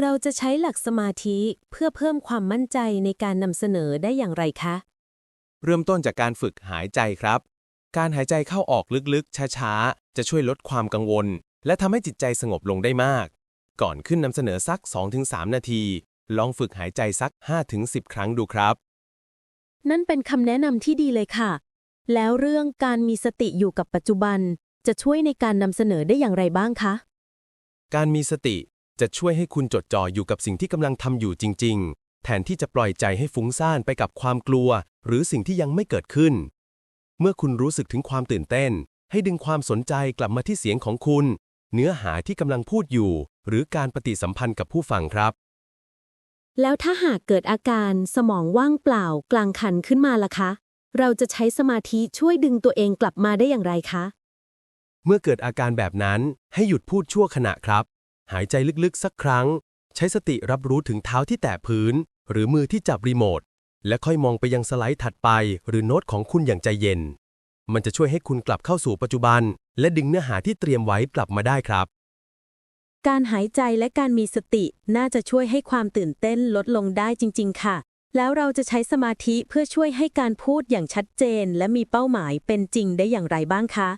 เราจะใช้หลักสมาธิเพื่อเพิ่มความมั่นใจในการนำเสนอได้อย่างไรคะ เริ่มต้นจากการฝึกหายใจครับ การหายใจเข้าออกลึกๆ ช้าๆ จะช่วยลดความกังวล และทำให้จิตใจสงบลงได้มาก ก่อนขึ้นนำเสนอสัก 2-3 นาที ลองฝึกหายใจสัก 5-10 ครั้งดูครับ นั่นเป็นคำแนะนำที่ดีเลยค่ะ แล้วเรื่องการมีสติอยู่กับปัจจุบัน จะช่วยในการนำเสนอได้อย่างไรบ้างคะ การมีสติ จะช่วยให้คุณจดจ่ออยู่กับสิ่งที่กำลังทำอยู่จริง ๆ แทนที่จะปล่อยใจให้ฟุ้งซ่านไปกับความกลัว หรือสิ่งที่ยังไม่เกิดขึ้น เมื่อคุณรู้สึกถึงความตื่นเต้น ให้ดึงความสนใจกลับมาที่เสียงของคุณ เนื้อหาที่กำลังพูดอยู่ หรือการปฏิสัมพันธ์กับผู้ฟังครับ แล้วถ้าหากเกิดอาการสมองว่างเปล่ากลางคันขึ้นมาล่ะคะ เราจะใช้สมาธิช่วยดึงตัวเองกลับมาได้อย่างไรคะ เมื่อเกิดอาการแบบนั้นให้หยุดพูดชั่วขณะครับ หายใจลึกๆ สักครั้ง ใช้สติรับรู้ถึงเท้าที่แตะพื้น หรือมือที่จับรีโมท และค่อยมองไปยังสไลด์ถัดไป หรือโน้ตของคุณอย่างใจเย็น มันจะช่วยให้คุณกลับเข้าสู่ปัจจุบัน และดึงเนื้อหาที่เตรียมไว้กลับมาได้ครับ การหายใจและการมีสติน่าจะช่วยให้ความตื่นเต้นลดลงได้จริง ๆ ค่ะ แล้วเราจะใช้สมาธิเพื่อช่วยให้การพูดอย่างชัดเจน และมีเป้าหมายเป็นจริงได้อย่างไรบ้างคะ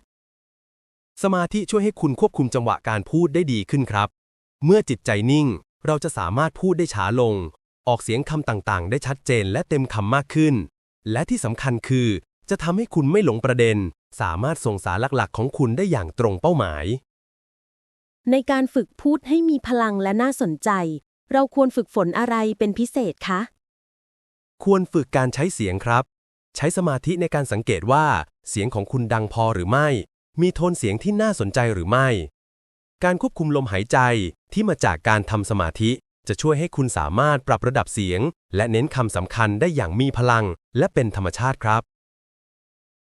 สมาธิช่วยให้คุณควบคุมจังหวะการพูดได้ดีขึ้นครับ เมื่อจิตใจนิ่ง เราจะสามารถพูดได้ช้าลง ออกเสียงคำต่างๆ ได้ชัดเจนและเต็มคำมากขึ้น และที่สำคัญคือ จะทำให้คุณไม่หลงประเด็น สามารถส่งสารหลักๆ ของคุณได้อย่างตรงเป้าหมาย ในการฝึกพูดให้มีพลังและน่าสนใจ เราควรฝึกฝนอะไรเป็นพิเศษคะ ควรฝึกการใช้เสียงครับ ใช้สมาธิในการสังเกตว่า เสียงของคุณดังพอหรือไม่ มีโทนเสียงที่น่าสนใจหรือไม่ การควบคุมลมหายใจ ที่มาจากการทำสมาธิ จะช่วยให้คุณสามารถปรับระดับเสียง และเน้นคำสำคัญได้อย่างมีพลัง และเป็นธรรมชาติครับ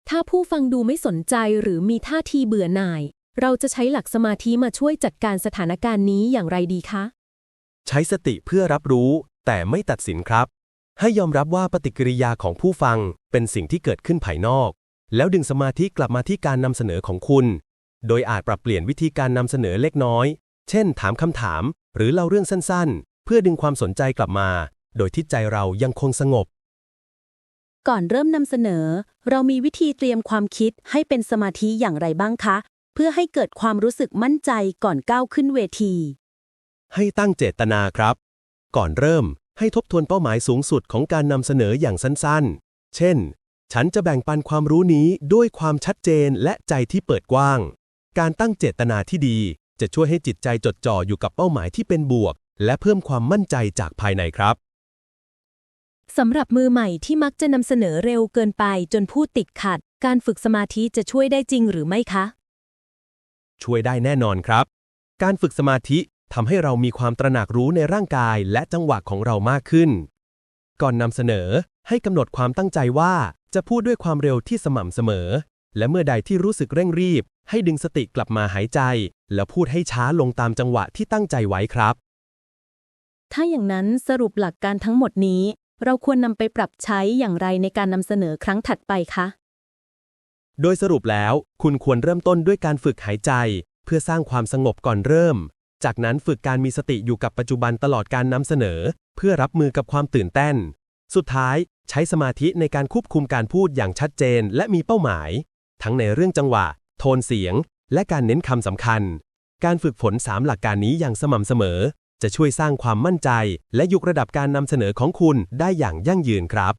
ถ้าผู้ฟังดูไม่สนใจหรือมีท่าทีเบื่อหน่าย เราจะใช้หลักสมาธิมาช่วยจัดการสถานการณ์นี้อย่างไรดีคะ ใช้สติเพื่อรับรู้ แต่ไม่ตัดสินครับ ให้ยอมรับว่าปฏิกิริยาของผู้ฟังเป็นสิ่งที่เกิดขึ้นภายนอก แล้วดึงสมาธิกลับมาที่การนำเสนอของคุณ โดยอาจปรับเปลี่ยนวิธีการนำเสนอเล็กน้อย เช่น ถามคำถาม หรือเล่าเรื่องสั้นๆ เพื่อดึงความสนใจกลับมา โดยที่ใจเรายังคงสงบ ก่อนเริ่มนำเสนอ เรามีวิธีเตรียมความคิดให้เป็นสมาธิอย่างไรบ้างคะ เพื่อให้เกิดความรู้สึกมั่นใจก่อนก้าวขึ้นเวที ให้ตั้งเจตนาครับ ก่อนเริ่มให้ทบทวนเป้าหมายสูงสุดของการนำเสนออย่างสั้นๆ เช่น ฉันจะแบ่งปันความรู้นี้ด้วยความชัดเจนและใจที่เปิดกว้าง การตั้งเจตนาที่ดี จะช่วยให้จิตใจจดจ่ออยู่กับเป้าหมายที่เป็นบวก และเพิ่มความมั่นใจจากภายในครับสำหรับมือใหม่ที่มักจะนำเสนอเร็วเกินไปจนพูดติดขัด การฝึกสมาธิจะช่วยได้จริงหรือไม่คะ ช่วยได้แน่นอนครับ การฝึกสมาธิทำให้เรามีความตระหนักรู้ในร่างกายและจังหวะของเรามากขึ้น ก่อนนำเสนอให้กำหนดความตั้งใจว่าจะพูดด้วยความเร็วที่สม่ำเสมอ และเมื่อใดที่รู้สึกเร่งรีบให้ดึงสติกลับมาหายใจ แล้วพูดให้ช้าลงตามจังหวะที่ตั้งใจไว้ครับ ถ้าอย่างนั้นสรุปหลักการทั้งหมดนี้ เราควรนำไปปรับใช้อย่างไรในการนำเสนอครั้งถัดไปคะ โดยสรุปแล้ว คุณควรเริ่มต้นด้วยการฝึกหายใจ เพื่อสร้างความสงบก่อนเริ่ม จากนั้นฝึกการมีสติอยู่กับปัจจุบันตลอดการนำเสนอ เพื่อรับมือกับความตื่นเต้น สุดท้ายใช้สมาธิในการควบคุมการพูดอย่างชัดเจน และมีเป้าหมาย ทั้งในเรื่องจังหวะ โทนเสียง และการเน้นคำสำคัญ การฝึกฝน3หลักการนี้อย่างสม่ำเสมอ จะช่วยสร้างความมั่นใจ และยกระดับการนำเสนอของคุณได้อย่างยั่งยืนครับ